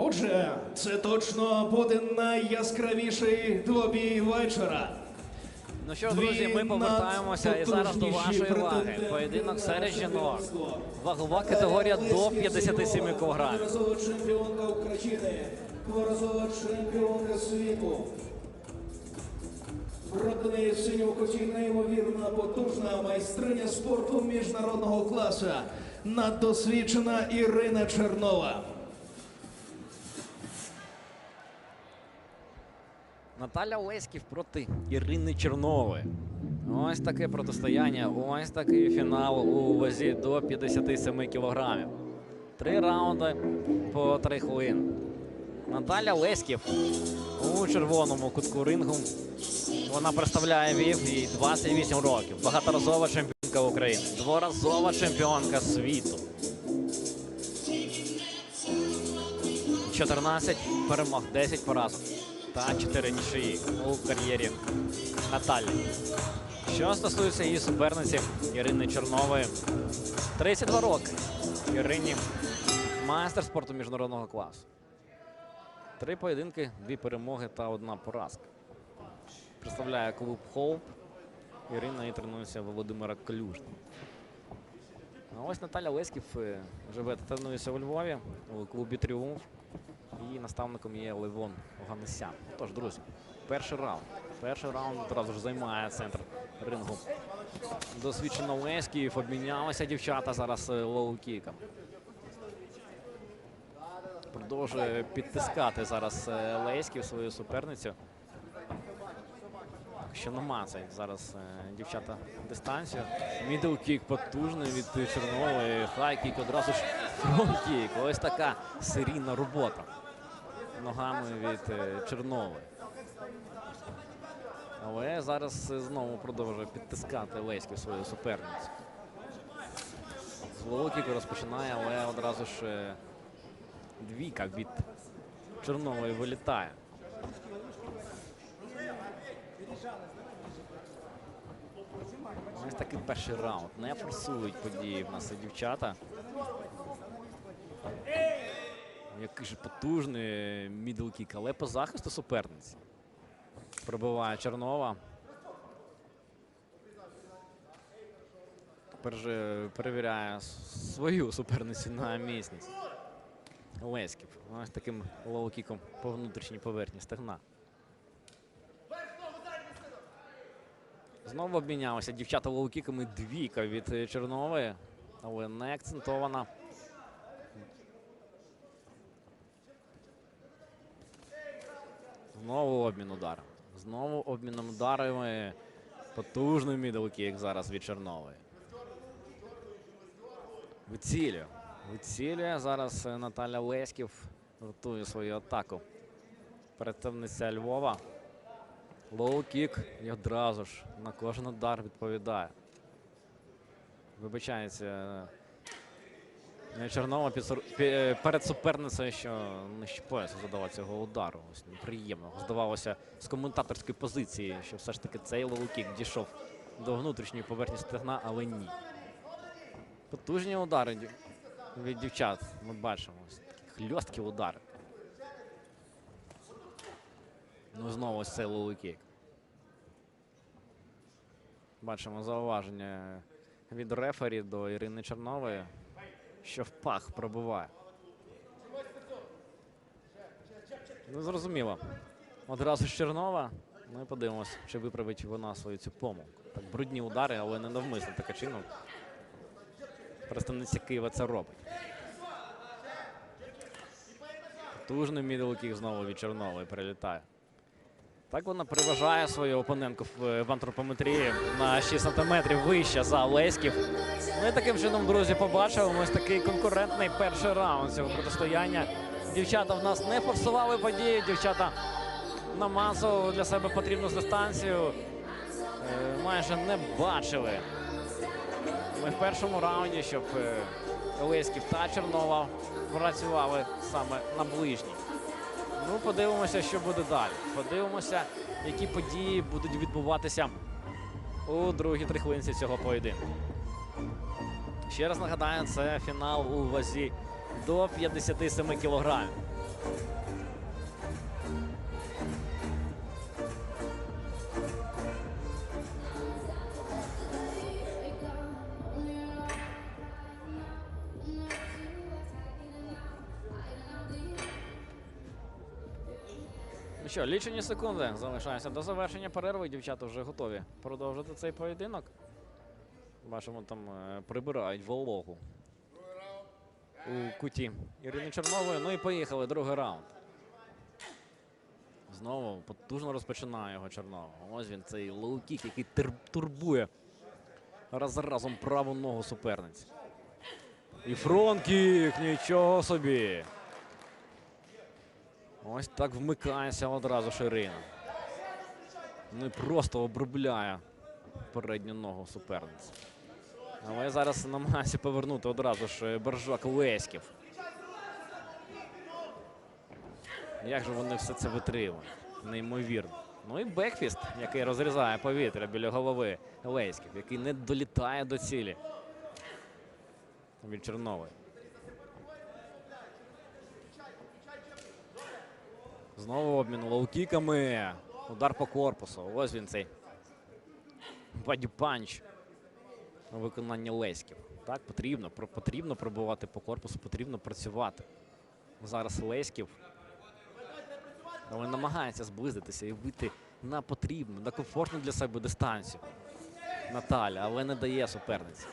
Отже, це точно буде найяскравіший двобій вечора. Ну що, друзі, ми повертаємося і зараз до вашої уваги. Поєдинок серед жінок. Вагова категорія до 57 кг. Чемпіонка України, дворазова чемпіонка світу. Проданий синього коті неймовірна потужна майстриня спорту міжнародного класу. Наддосвідчена Ірина Чернова. Наталя Леськів проти Ірини Чернової. Ось таке протистояння, ось такий фінал у вазі до 57 кілограмів. Три раунди по три хвилини. Наталя Леськів у червоному кутку рингу. Вона представляє ВІФ їй 28 років. Багаторазова чемпіонка України, дворазова чемпіонка світу. 14 перемог, 10 поразок та 4 нічиї у кар'єрі Наталі. Що стосується її суперниці Ірини Чорнової, 32 роки. Ірині майстер спорту міжнародного класу. Три поєдинки, дві перемоги та одна поразка. Представляє клуб Хоуп. Ірина і тренується Володимира Клюжного. А ось Наталя Леськів е, живе та тренується у Львові у клубі Тріумф. І наставником є Левон Оганесян. Тож, друзі, перший раунд. Перший раунд одразу ж займає центр рингу. Досвідчено Леськів. Обмінялися дівчата зараз е, лоу-кіком. Продовжує підтискати зараз е, Леськів свою суперницю. Що намацають зараз е, дівчата дистанцію. Мідл-кік потужний від Чорнової. Хай-кік одразу ж фронт-кік. Ось така серійна робота ногами від е, Чернової. Але зараз знову продовжує підтискати Леськів свою суперницю. З лоу-кіку розпочинає, але одразу ж е, двійка від Чорнової вилітає. Ось такий перший раунд. Не форсують події в нас і дівчата. Який же потужний мідлкік, але по захисту суперниці. Пробиває Чернова. Тепер же перевіряє свою суперницю на міцність. Леськів. Ось таким лоу-кіком по внутрішній поверхні стегна. Знову обмінялися дівчата лоу-кіками. Двійка від Чернової, але не акцентована. Знову обмін ударом. Знову обміном ударами. Потужний мідл-кік зараз від Чернової. Вицілює. Вицілює зараз е, Наталя Леськів. Готує свою атаку. Представниця Львова. Лоу-кік і одразу ж на кожен удар відповідає. Вибачається. Е, Чернова е, перед суперницею, що нижче пояса задала цього удару. Ось неприємно. Здавалося з коментаторської позиції, що все ж таки цей лоу-кік дійшов до внутрішньої поверхні стегна, але ні. Потужні удари від дівчат. Ми бачимо. Ось такі хльосткі удари. Ну, знову ось цей лоу-кік. Бачимо зауваження від рефері до Ірини Чернової, що в пах пробиває. Ну, зрозуміло. Одразу з Чернова. Ми подивимося, чи виправить вона свою цю помилку. Так, брудні удари, але не навмисно таким чином. Представниця Києва це робить. Потужний мідл-кік знову від Чернової прилітає. Так вона переважає свою опонентку в, в антропометрії на 6 сантиметрів вище за Леськів. І таким чином, друзі, побачили ось такий конкурентний перший раунд цього протистояння. Дівчата в нас не форсували події. Дівчата намазували для себе потрібну дистанцію. Е, майже не бачили. Ми в першому раунді, щоб е, Леськів та Чернова працювали саме на ближній. Ну, подивимося, що буде далі. Подивимося, які події будуть відбуватися у другій три хвилинці цього поєдинку. Ще раз нагадаю, це фінал у вазі до 57 кілограмів. Ну що, лічені секунди залишаються до завершення перерви. Дівчата вже готові продовжити цей поєдинок. Бачимо, там е, прибирають вологу у куті Ірини Чорнової. Ну і поїхали другий раунд. Знову потужно розпочинає його Чорнова. Ось він, цей лоу-кік, який турбує раз за разом праву ногу суперниці. І фронт-кік, нічого собі. Ось так вмикається одразу Ширина. Ну і просто обробляє передню ногу суперниці. Але зараз намагається повернути одразу ж е, Боржак Леськів. Як же вони все це витримують? Неймовірно. Ну і Бекфіст, який розрізає повітря біля голови Леськів, який не долітає до цілі від Чернової. Знову обмін лоукіками. Удар по корпусу. Ось він цей бадю-панч у виконанні Леськів. Так, потрібно, потрібно пробувати по корпусу, потрібно працювати. Зараз Леськів. Намагається зблизитися і вийти на потрібну, на комфортну для себе дистанцію. Наталя, але не дає суперниці.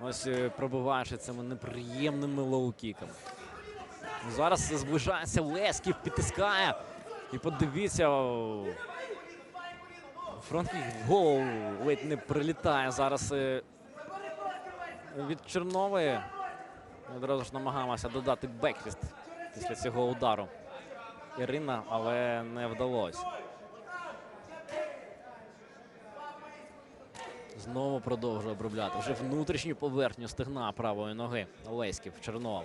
Ось е, пробиваючи цими неприємними лоукіками. Зараз зближається Лесків, підтискає. І подивіться. О, Фронт в голову ледь не прилітає зараз е, від Чернової. Одразу ж намагалася додати бекфіст після цього удару. Ірина, але не вдалося. Знову продовжує обробляти. Вже внутрішню поверхню стегна правої ноги Леськів Чернова.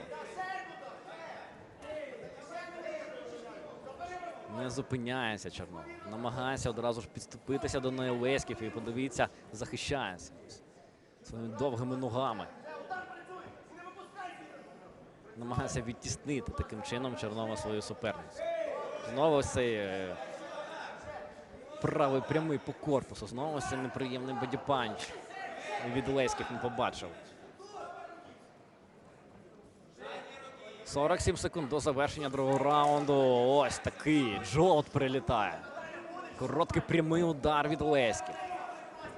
Не зупиняється Чорнов. Намагається одразу ж підступитися до неї Леськів і подивіться, захищається своїми довгими ногами. Намагається відтіснити таким чином Чорнова свою суперницю. Знову ось цей е, правий прямий по корпусу. Знову цей неприємний бодіпанч від Леськів ми побачив. 47 секунд до завершення другого раунду. Ось такий джолт прилітає. Короткий прямий удар від Леськів.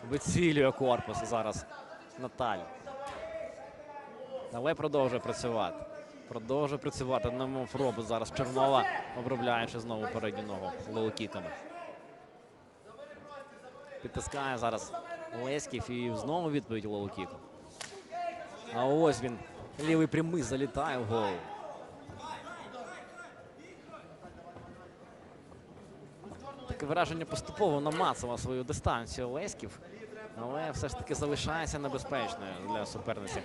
Вицілює корпус зараз Наталя. Але продовжує працювати. Продовжує працювати. На пробу зараз Чернова, обробляючи знову передню ногу лоукіками. Підтискає зараз Леськів і знову відповідь лоукіку. А ось він. Лівий прямий залітає в голову. Таке враження поступово намацував свою дистанцію Леськів, але все ж таки залишається небезпечною для суперниці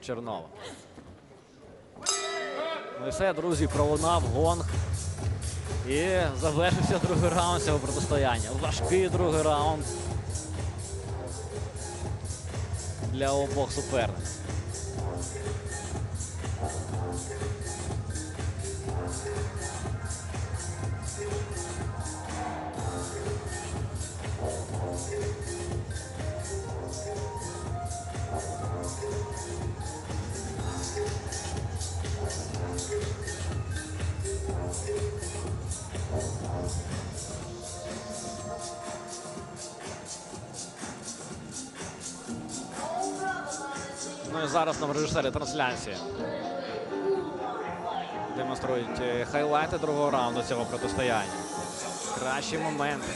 Чернова. Ну і все, друзі, пролунав гонг. І завершився другий раунд цього протистояння. Важкий другий раунд для обох суперниць. Ну і зараз нам режисери трансляції демонструють е, хайлайти другого раунду цього протистояння. Кращі моменти.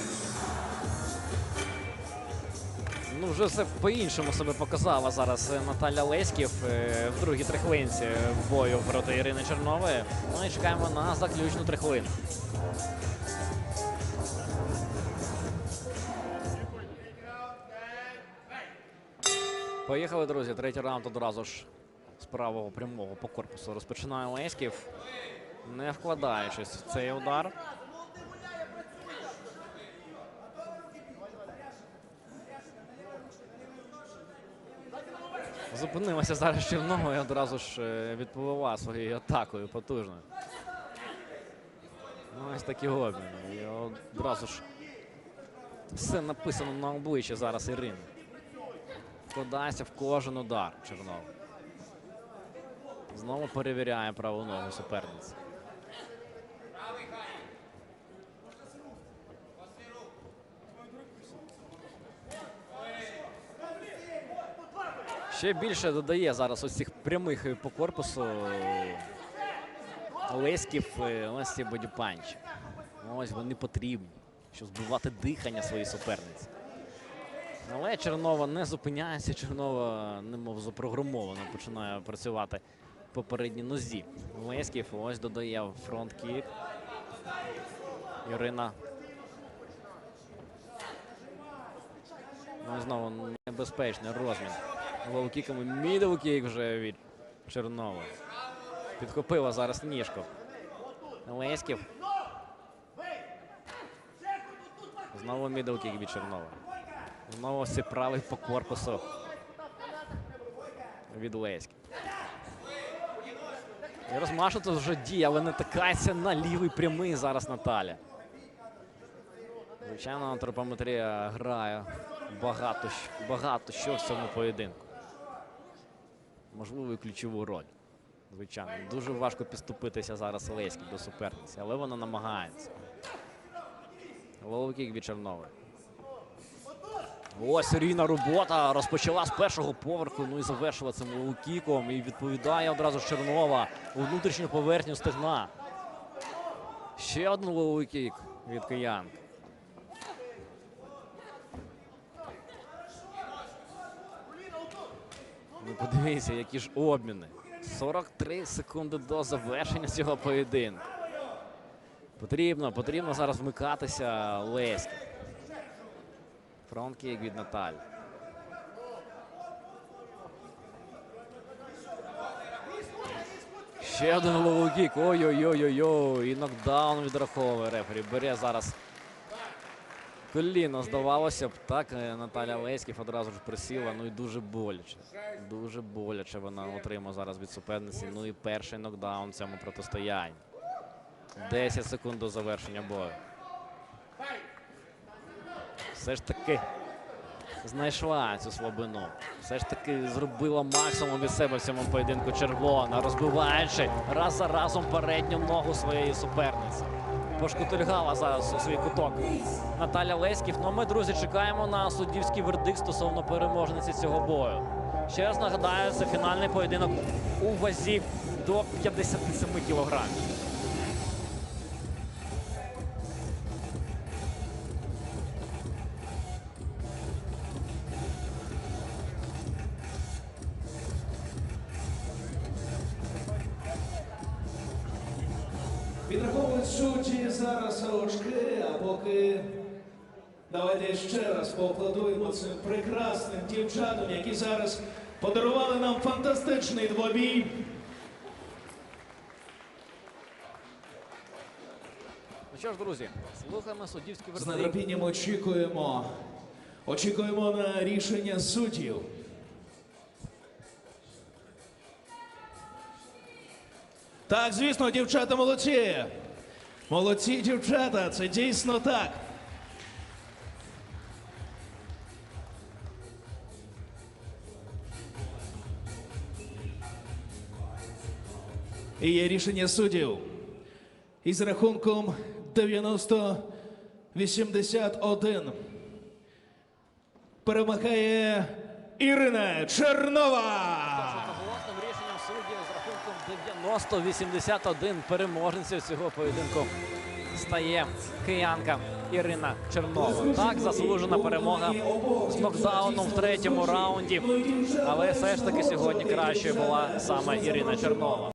Ну, вже все по-іншому себе показала зараз е, Наталя Леськів е, в другій трихвинці бою проти Ірини Чернової. Ну і чекаємо на заключну трихвину. Поїхали, друзі. Третій раунд одразу ж з правого прямого по корпусу розпочинає Леськів, не вкладаючись в цей удар. Зупинилася зараз Чернова і одразу ж е, відповіла своєю атакою потужною. Ну, ось такі обміни. І одразу ж все написано на обличчі зараз Ірини. Вкладається в кожен удар Чернова. Знову перевіряє праву ногу суперниці. Ще більше додає зараз ось цих прямих по корпусу Леськів, е, ось ці бодіпанчі. Ось вони потрібні, щоб збивати дихання своїй суперниці. Але Чернова не зупиняється. Чернова, немов запрограмовано, починає працювати по передній нозі. Леськів ось додає фронт-кік. Ірина. Ну знову небезпечний розмін. Лоукіками мідл-кік вже від Чернова. Підхопила зараз ніжку. Леськів. Знову мідл-кік від Чернова. Знову цей правий по корпусу від Леськів. І розмашу тут вже діє, але натикається на лівий прямий зараз Наталя. Звичайно, антропометрія грає багато, багато що в цьому поєдинку. Можливо, і ключову роль. Звичайно, дуже важко підступитися зараз Леській до суперниці, але вона намагається. Лоу-кік від Чернової. Ось серійна робота розпочала з першого поверху, ну і завершила цим лоу-кіком. І відповідає одразу Чернова у внутрішню поверхню стегна. Ще один лоу-кік від киянки. Ну подивіться, які ж обміни. 43 секунди до завершення цього поєдинку. Потрібно, потрібно зараз вмикатися Леськи. Фронт-кік від Наталі. Ще один лоу-кік. Ой-ой-ой-ой-ой. І нокдаун відраховує рефері. Бере зараз коліно, здавалося б, так е, Наталя Леськів одразу ж присіла. Ну і дуже боляче. Дуже боляче вона отримала зараз від суперниці. Ну і перший нокдаун в цьому протистоянні. 10 секунд до завершення бою. Все ж таки знайшла цю слабину. Все ж таки зробила максимум від себе в цьому поєдинку червона, розбиваючи раз за разом передню ногу своєї суперниці. Пошкутильгала зараз у свій куток Наталя Леськів. Ну ми, друзі, чекаємо на суддівський вердикт стосовно переможниці цього бою. Ще раз нагадаю, це фінальний поєдинок у вазі до 57 кілограмів. Підраховують судді зараз очки, а поки давайте ще раз поаплодуємо цим прекрасним дівчатам, які зараз подарували нам фантастичний двобій. Ну що ж, друзі, слухаємо суддівський З нетерпінням очікуємо. Очікуємо на рішення суддів. Так, звісно, дівчата молодці. Молодці дівчата, це дійсно так. І є рішення суддів. Із рахунком 90-81 перемагає Ірина Чернова. Одноголосним рішенням суддів з рахунком 90-81 переможниців цього поєдинку стає киянка Ірина Чернова. Так, заслужена перемога з нокдауном в третьому раунді. Але все ж таки сьогодні кращою була саме Ірина Чернова.